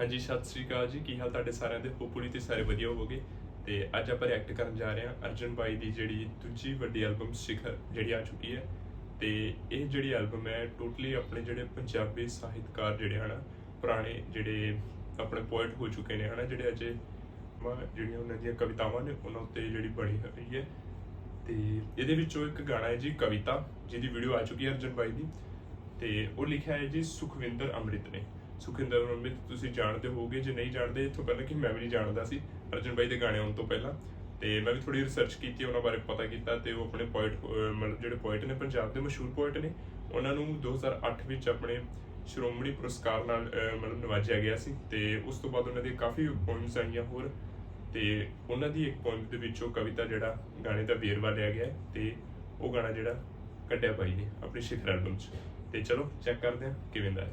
ਹਾਂਜੀ, ਸਤਿ ਸ੍ਰੀ ਅਕਾਲ ਜੀ। ਕੀ ਹਾਲ ਤੁਹਾਡੇ ਸਾਰਿਆਂ ਦੇ? ਹੋਪਫੁਲੀ ਤੇ ਸਾਰੇ ਵਧੀਆ ਹੋਵੋਗੇ। ਤੇ ਅੱਜ ਆਪਾਂ ਰਿਐਕਟ ਕਰਨ ਜਾ ਰਹੇ ਹਾਂ ਅਰਜਨ ਬਾਈ ਦੀ ਜਿਹੜੀ ਦੂਜੀ ਵੱਡੀ ਐਲਬਮ ਸਿਖਰ ਜਿਹੜੀ ਆ ਚੁੱਕੀ ਹੈ। ਤੇ ਇਹ ਜਿਹੜੀ ਐਲਬਮ ਹੈ ਟੋਟਲੀ ਆਪਣੇ ਜਿਹੜੇ ਪੰਜਾਬੀ ਸਾਹਿਤਕਾਰ ਜਿਹੜੇ ਹਨ, ਪੁਰਾਣੇ ਜਿਹੜੇ ਆਪਣੇ ਪੋਇਟ ਹੋ ਚੁੱਕੇ ਨੇ ਹਨਾ, ਜਿਹੜੇ ਅਜੇ ਮ- ਜਿਹੜੀਆਂ ਉਹਨਾਂ ਦੀਆਂ ਕਵਿਤਾਵਾਂ ਨੇ, ਉਹਨਾਂ ਉੱਤੇ ਜਿਹੜੀ ਬਣੀ ਹੋਈ ਹੈ। ਤੇ ਇਹਦੇ ਵਿੱਚੋਂ ਇੱਕ ਗਾਣਾ ਹੈ ਜੀ, ਕਵਿਤਾ, ਜਿਹਦੀ ਵੀਡੀਓ ਆ ਚੁੱਕੀ ਹੈ ਅਰਜਨ ਬਾਈ ਦੀ। ਤੇ ਉਹ ਲਿਖਿਆ ਹੈ ਜੀ, ਸੁਖਵਿੰਦਰ ਅੰਮ੍ਰਿਤ ਨੇ। ਸੁਖਿੰਦਰ ਅੰਮ੍ਰਿਤ ਤੁਸੀਂ ਜਾਣਦੇ ਹੋਗੇ ਜੇ ਨਹੀਂ ਜਾਣਦੇ, ਇਥੋਂ ਪਹਿਲਾਂ ਕਿ ਮੈਂ ਵੀ ਨਹੀਂ ਜਾਣਦਾ ਸੀ ਅਰਜਨ ਬਾਈ ਦੇ ਗਾਣੇ ਆਉਣ ਤੋਂ ਪਹਿਲਾਂ। ਤੇ ਮੈਂ ਵੀ ਥੋੜੀ ਰਿਸਰਚ ਕੀਤੀ, ਉਹਨਾਂ ਬਾਰੇ ਪਤਾ ਕੀਤਾ ਤੇ ਉਹ ਆਪਣੇ ਪੋਇਟ ਮਤਲਬ ਜਿਹੜੇ ਪੋਇਟ ਨੇ ਪੰਜਾਬ ਦੇ ਮਸ਼ਹੂਰ ਪੋਇਟ ਨੇ, ਉਹਨਾਂ ਨੂੰ 2008 ਵਿੱਚ ਆਪਣੇ ਸ਼੍ਰੋਮਣੀ ਪੁਰਸਕਾਰ ਨਾਲ ਮਤਲਬ ਨਵਾਜਿਆ ਗਿਆ ਸੀ ਤੇ ਉਸ ਤੋਂ ਬਾਅਦ ਉਹਨਾਂ ਦੀ ਕਾਫੀ ਪੋਇਮਸ ਆਈਆਂ ਹੋਰ ਤੇ ਉਹਨਾਂ ਦੀ ਇੱਕ ਪੋਇਮ ਦੇ ਵਿੱਚ ਉਹ ਕਵਿਤਾ ਜਿਹੜਾ ਗਾਣੇ ਦਾ ਵੇਰਵਾ ਲਿਆ ਗਿਆ ਹੈ ਤੇ ਉਹ ਗਾਣਾ ਜਿਹੜਾ ਕੱਢਿਆ ਬਾਈ ਨੇ ਆਪਣੀ ਸ਼ਿਖਰ ਐਲਬਮ 'ਚ। ਤੇ ਚਲੋ ਚੈੱਕ ਕਰਦੇ ਹਾਂ ਕਿਵੇਂ ਦਾ ਹੈ।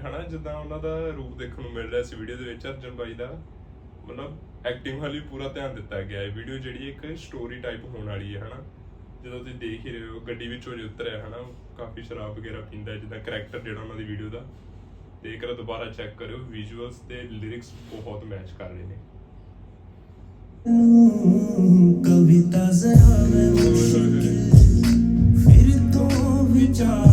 ਹਨਾ ਜਿੱਦਾਂ ਉਹਨਾਂ ਦਾ ਰੂਪ ਦੇਖਣ ਨੂੰ ਮਿਲ ਰਿਹਾ ਸੀ ਵੀਡੀਓ ਦੇ ਵਿੱਚ, ਅਰਜਨ ਬਾਈ ਦਾ। ਮਤਲਬ ਐਕਟਿੰਗ ਵੱਲ ਪੂਰਾ ਧਿਆਨ ਦਿੱਤਾ ਗਿਆ ਹੈ ਵੀਡੀਓ ਜਿਹੜੀ ਇੱਕ ਸਟੋਰੀ ਟਾਈਪ ਹੋਣ ਵਾਲੀ ਹੈ, ਹਨਾ। ਜਦੋਂ ਤੁਸੀਂ ਦੇਖ ਹੀ ਰਹੇ ਹੋ, ਗੱਡੀ ਵਿੱਚੋਂ ਜੇ ਉਤਰਿਆ, ਹਨਾ ਕਾਫੀ ਸ਼ਰਾਬ ਵਗੈਰਾ ਪੀਂਦਾ ਜਿੱਦਾਂ ਕਰੈਕਟਰ ਜਿਹੜਾ ਉਹਨਾਂ ਦੀ ਵੀਡੀਓ ਦਾ। ਤੇ ਇੱਕ ਵਾਰ ਦੁਬਾਰਾ ਚੈੱਕ ਕਰਿਓ ਵਿਜ਼ੂਅਲਸ ਤੇ ਲਿਰਿਕਸ ਬਹੁਤ ਮੈਚ ਕਰ ਰਹੇ ਨੇ। ਕਵਿਤਾ ਜ਼ਰਾ ਮੈਂ ਮੁਸ਼ਕਿਲ, ਫਿਰ ਤੋਂ ਵਿਚਾਰ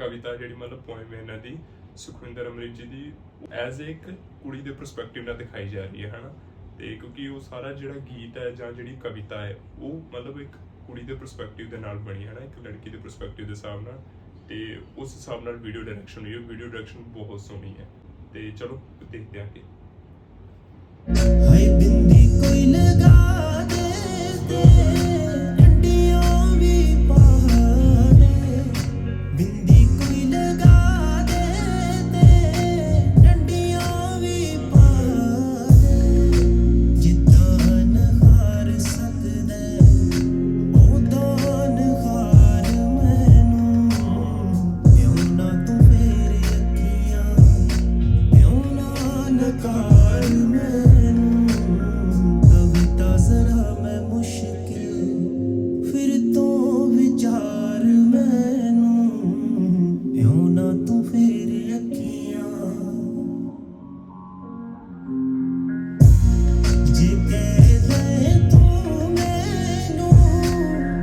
ਕਵਿਤਾ ਜਿਹੜੀ ਮਤਲਬ ਪੋਇਮ ਇਹਨਾਂ ਦੀ, ਸੁਖਵਿੰਦਰ ਅਮਰਿਤ ਜੀ ਦੀ ਐਜ਼ ਇੱਕ ਕੁੜੀ ਦੇ ਪਰਸਪੈਕਟਿਵ ਨਾਲ ਦਿਖਾਈ ਜਾ ਰਹੀ ਹੈ, ਹਨਾ? ਤੇ ਕਿਉਂਕਿ ਉਹ ਸਾਰਾ ਜਿਹੜਾ ਗੀਤ ਹੈ ਜਾਂ ਜਿਹੜੀ ਕਵਿਤਾ ਹੈ, ਉਹ ਮਤਲਬ ਇੱਕ ਕੁੜੀ ਦੇ ਪਰਸਪੈਕਟਿਵ ਦੇ ਨਾਲ ਬਣੀ ਹੈ ਨਾ ਇੱਕ ਲੜਕੀ ਦੇ ਪਰਸਪੈਕਟਿਵ ਦੇ ਹਿਸਾਬ ਨਾਲ। ਤੇ ਉਸ ਹਿਸਾਬ ਨਾਲ ਵੀਡੀਓ ਡਾਇਰੈਕਸ਼ਨ ਹੋਈ ਹੈ। ਵੀਡੀਓ ਡਾਇਰੈਕਸ਼ਨ ਬਹੁਤ ਸੋਹਣੀ ਹੈ। ਤੇ ਚਲੋ, ਦੇਖਦੇ ਹਾਂ ਕਿ ਤੂੰ ਫੇਰ ਅੱਖੀਆਂ। ਜੇ ਕਹਿ ਦੇ ਤੂੰ ਮੈਨੂੰ,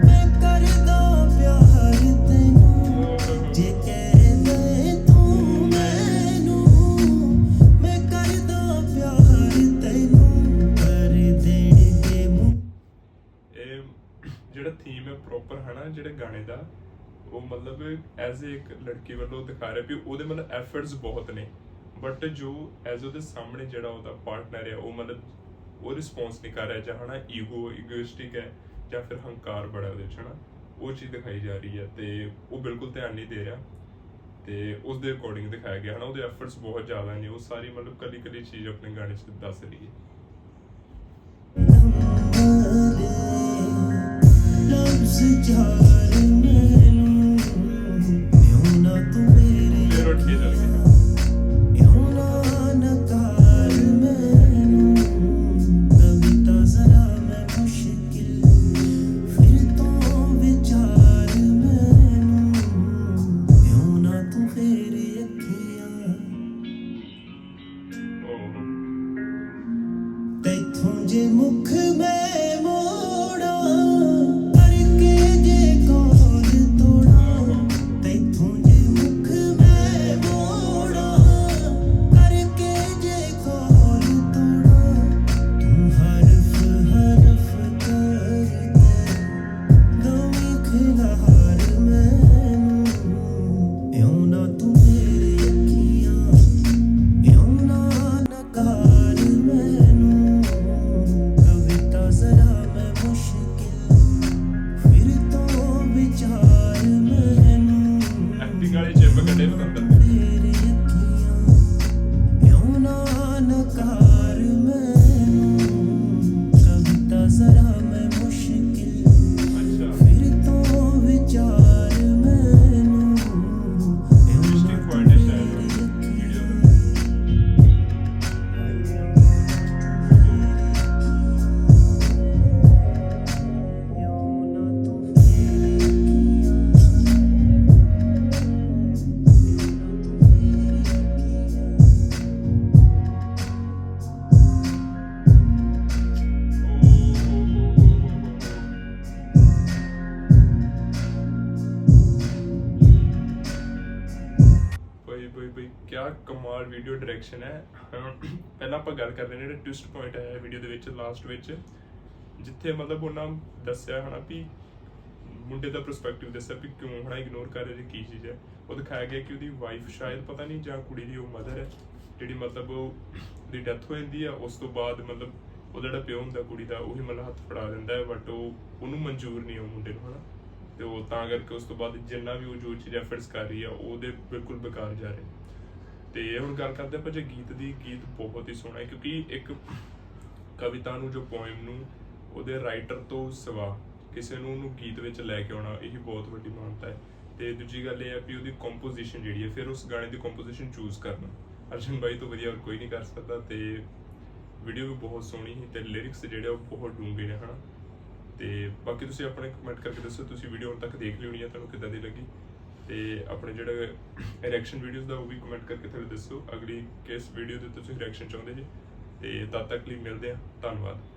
ਮੈਂ ਕਰਦਾ ਪਿਆਰ ਤੈਨੂੰ। ਜੇ ਕਹਿ ਦੇ ਤੂੰ ਮੈਨੂੰ, ਮੈਂ ਕਰਦਾ ਪਿਆਰ ਤੈਨੂੰ। ਕਰ ਦੇਣਗੇ ਮੂੰਹ ਇਹ ਜਿਹੜਾ ਥੀਮ ਹੈ ਪ੍ਰੋਪਰ ਹੈ ਨਾ, ਜਿਹੜੇ ਗਾਣੇ ਦਾ ਉਹ ਮਤਲਬ ਐਜ਼ ਇੱਕ ਲੜਕੀ ਵੱਲੋਂ ਦਿਖਾ ਰਿਹਾ ਵੀ ਉਹਦੇ ਮਤਲਬ ਐਫਰਟਸ ਬਹੁਤ ਨੇ। ਬਟ ਜੋ ਐਜ਼ ਉਹਦੇ ਸਾਹਮਣੇ ਜਿਹੜਾ ਉਹਦਾ ਪਾਰਟਨਰ ਹੈ ਉਹ ਮਤਲਬ ਉਹ ਰਿਸਪੌਂਸ ਨਹੀਂ ਕਰ ਰਿਹਾ, ਜਾਂ ਹਨਾ ਈਗੋ ਇਗੋਇਸਟਿਕ ਹੈ, ਜਾਂ ਫਿਰ ਹੰਕਾਰ ਬੜਾ ਉਹਦੇ ਚ, ਹਨਾ। ਉਹ ਚੀਜ਼ ਦਿਖਾਈ ਜਾ ਰਹੀ ਹੈ ਤੇ ਉਹ ਬਿਲਕੁਲ ਧਿਆਨ ਨਹੀਂ ਦੇ ਰਿਹਾ। ਤੇ ਉਸ ਦੇ ਅਕੋਰਡਿੰਗ ਦਿਖਾਇਆ ਗਿਆ, ਹਨਾ। ਉਹਦੇ ਐਫਰਟਸ ਬਹੁਤ ਜ਼ਿਆਦਾ ਨੇ, ਉਹ ਸਾਰੀ ਮਤਲਬ ਕੱਲੀ ਕੱਲੀ ਚੀਜ਼ ਆਪਣੇ ਗਾਣੇ 'ਚ ਦੱਸ ਰਹੀ ਹੈ। ਲਫ਼ਜ਼ ਚਾਰ ਮੈਨੂੰ ਜੇ ਮੁਖ God. ਵੀਡੀਓ ਡਾਇਰੈਕਸ਼ਨ ਹੈ। ਪਹਿਲਾਂ ਆਪਾਂ ਗੱਲ ਕਰਦੇ ਨੇ ਜਿਹੜਾ ਟਵਿਸਟ ਪੁਆਇੰਟ ਹੈ ਵੀਡੀਓ ਦੇ ਵਿੱਚ ਲਾਸਟ ਵਿੱਚ, ਜਿੱਥੇ ਮਤਲਬ ਉਹਨਾਂ ਦੱਸਿਆ ਹਨਾ ਵੀ ਮੁੰਡੇ ਦਾ ਪਰਸਪੈਕਟਿਵ ਦੱਸਿਆ ਵੀ ਕਿਉਂ ਹਨਾ ਇਗਨੋਰ ਕਰ ਰਹੇ ਕੀ ਚੀਜ਼ ਹੈ। ਉਹ ਦਿਖਾਇਆ ਗਿਆ ਕਿ ਉਹਦੀ ਵਾਈਫ ਸ਼ਾਇਦ ਪਤਾ ਨਹੀਂ ਜਾਂ ਕੁੜੀ ਦੀ ਉਹ ਮਦਰ ਹੈ, ਜਿਹੜੀ ਮਤਲਬ ਉਹ ਡੈਥ ਹੋ ਜਾਂਦੀ ਆ, ਉਸ ਤੋਂ ਬਾਅਦ ਮਤਲਬ ਉਹ ਜਿਹੜਾ ਪਿਓ ਹੁੰਦਾ ਕੁੜੀ ਦਾ, ਉਹੀ ਮਤਲਬ ਹੱਥ ਫੜਾ ਦਿੰਦਾ ਹੈ ਬਟ ਉਹ ਉਹਨੂੰ ਮਨਜ਼ੂਰ ਨਹੀਂ ਉਹ ਮੁੰਡੇ ਨੂੰ ਹਨਾ। ਤੇ ਉਹ ਤਾਂ ਕਰਕੇ ਉਸ ਤੋਂ ਬਾਅਦ ਜਿੰਨਾ ਵੀ ਉਹ ਜੋ ਚੀਜ਼ ਐਫਰਟਸ ਕਰ ਰਹੀ ਆ, ਉਹਦੇ ਬਿਲਕੁਲ ਬੇਕਾਰ ਜਾ ਰਹੇ। ਤੇ ਹੁਣ ਗੱਲ ਕਰਦੇ ਆਪਾਂ ਜੇ ਗੀਤ ਦੀ, ਗੀਤ ਬਹੁਤ ਹੀ ਸੋਹਣਾ ਹੈ, ਕਿਉਂਕਿ ਇੱਕ ਕਵਿਤਾ ਨੂੰ, ਜੋ ਪੋਇਮ ਨੂੰ ਉਹਦੇ ਰਾਈਟਰ ਤੋਂ ਸਿਵਾ ਕਿਸੇ ਨੂੰ ਉਹਨੂੰ ਗੀਤ ਵਿੱਚ ਲੈ ਕੇ ਆਉਣਾ, ਇਹ ਬਹੁਤ ਵੱਡੀ ਮਾਨਤਾ ਹੈ। ਤੇ ਦੂਜੀ ਗੱਲ ਇਹ ਹੈ ਵੀ ਉਹਦੀ ਕੰਪੋਜੀਸ਼ਨ ਜਿਹੜੀ ਹੈ, ਫਿਰ ਉਸ ਗਾਣੇ ਦੀ ਕੰਪੋਜੀਸ਼ਨ ਚੂਜ਼ ਕਰਨਾ। ਅਰਜਨ ਬਾਈ ਤੋਂ ਵਧੀਆ ਹੋਰ ਕੋਈ ਨਹੀਂ ਕਰ ਸਕਦਾ ਤੇ ਵੀਡੀਓ ਵੀ ਬਹੁਤ ਸੋਹਣੀ ਹੈ ਤੇ ਲਿਰਿਕਸ ਜਿਹੜੇ ਉਹ ਬਹੁਤ ਡੂੰਘੇ ਨੇ, ਹਨਾ? ਤੇ ਬਾਕੀ ਤੁਸੀਂ ਆਪਣੇ ਕਮੈਂਟ ਕਰਕੇ ਦੱਸੋ, ਤੁਸੀਂ ਵੀਡੀਓ ਹੁਣ ਤੱਕ ਦੇਖ ਲਈ ਹੋਣੀ ਹੈ ਤੁਹਾਨੂੰ ਕਿੱਦਾਂ ਦੀ ਲੱਗੀ? ਤੇ ਆਪਣੇ ਜਿਹੜੇ ਰਿਐਕਸ਼ਨ ਵੀਡੀਓਜ਼ ਦਾ ਉਹ ਵੀ ਕਮੈਂਟ ਕਰਕੇ ਥੱਲੇ ਦੱਸੋ। ਅਗਲੀ ਕਿਸ ਵੀਡੀਓ 'ਤੇ ਤੁਸੀਂ ਰਿਐਕਸ਼ਨ ਚਾਹੁੰਦੇ ਜੀ? ਤੇ ਤਦ ਤੱਕ ਲਈ ਮਿਲਦੇ ਹਾਂ ਧੰਨਵਾਦ।